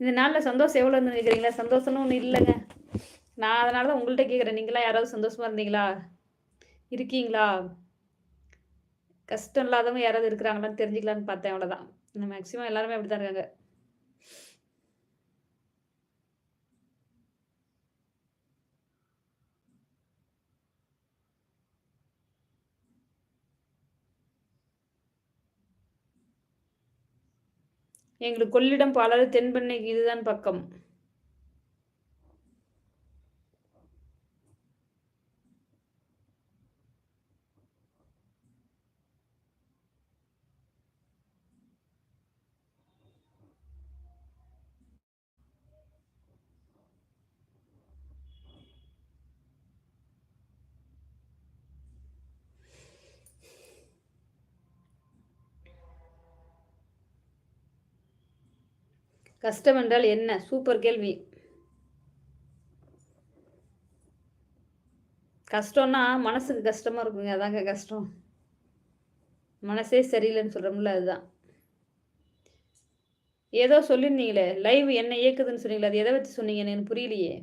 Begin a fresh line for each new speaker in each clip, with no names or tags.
இந்த நாளில் சந்தோஷம் எவ்வளோ இருந்து கேட்குறீங்களா சந்தோஷம்னு ஒன்றும் இல்லைங்க. நான் அதனால தான் உங்கள்கிட்ட கேட்குறேன் நீங்களாம் யாராவது சந்தோஷமாக இருந்தீங்களா? இருக்கீங்களா? கஷ்டம் இல்லாதவங்க யாராவது இருக்கிறாங்களான்னு தெரிஞ்சுக்கலான்னு பார்த்தேன். அவ்வளோதான் மேக்ஸிமம் எல்லாருமே அப்படி தான் இருக்காங்க. எங்களுக்கு கொள்ளிடம் பாலாறு தென்பெண்ணை இதுதான் பக்கம். கஷ்டம் என்றால் என்ன? சூப்பர் கேள்வி. கஷ்டம்னா மனசுக்கு கஷ்டமாக இருக்குங்க. அதாங்க கஷ்டம். மனசே சரியில்லைன்னு சொல்கிறோம்ல அதுதான். ஏதோ சொல்லியிருந்தீங்களே லைவ் என்ன இயக்குதுன்னு சொன்னீங்களே அது எதை வச்சு சொன்னீங்க எனக்கு புரியலையே.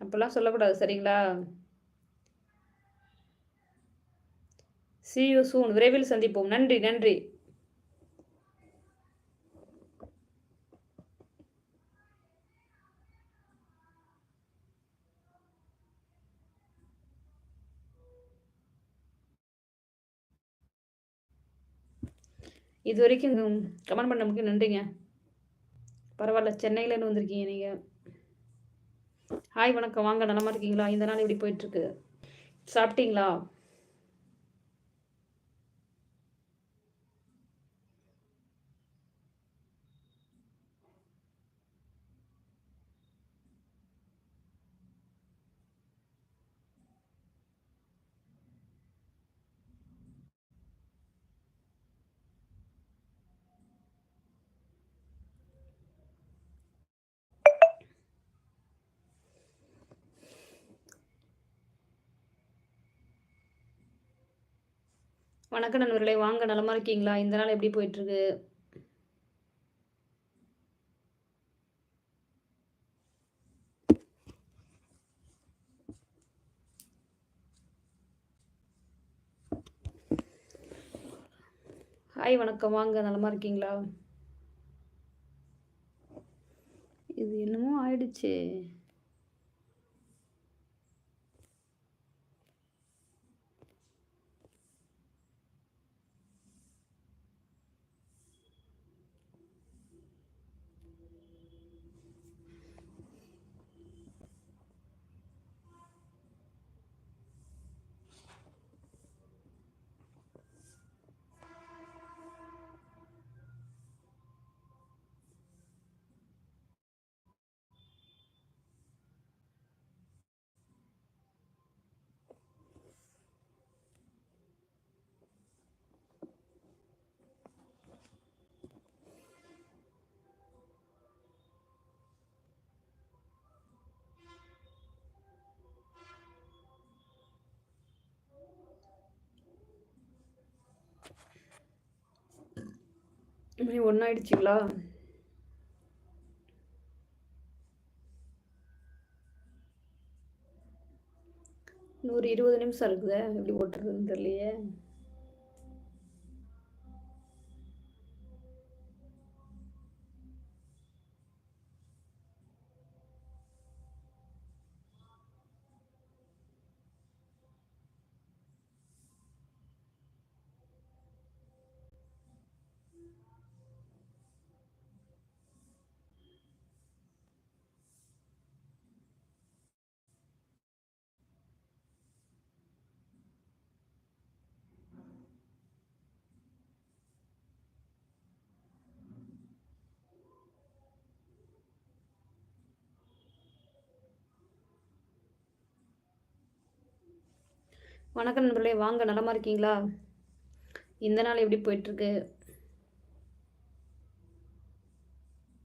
அப்போல்லாம் சொல்லக்கூடாது சரிங்களா? சி யூ சூன் விரைவில் சந்திப்போம். நன்றி நன்றி. இது வரைக்கும் கமெண்ட் பண்ண நமக்கு நன்றிங்க. பரவாயில்ல சென்னையிலேருந்து வந்திருக்கீங்க நீங்கள் ஹாய் வணக்கம். வாங்க நலமா இருக்கீங்களா? இந்த நாள் இப்படி போயிட்டுருக்கு சாப்பிட்டீங்களா? வணக்கம் நண்பர்களே வாங்க நலமா இருக்கீங்களா? இந்த நாள் எப்படி போயிட்டுருக்கு? ஹாய் வணக்கம். வாங்க நலமா இருக்கீங்களா? இது என்னமோ ஆயிடுச்சு. மணி ஒன்றாயிடுச்சிங்களா நூறு இருபது நிமிஷம் இருக்குதா எப்படி ஓட்டுறதுன்னு தெரியலையே. வணக்கம் நண்பர்களே வாங்க நலமாக இருக்கீங்களா? இந்த நாள் எப்படி போயிட்டுருக்கு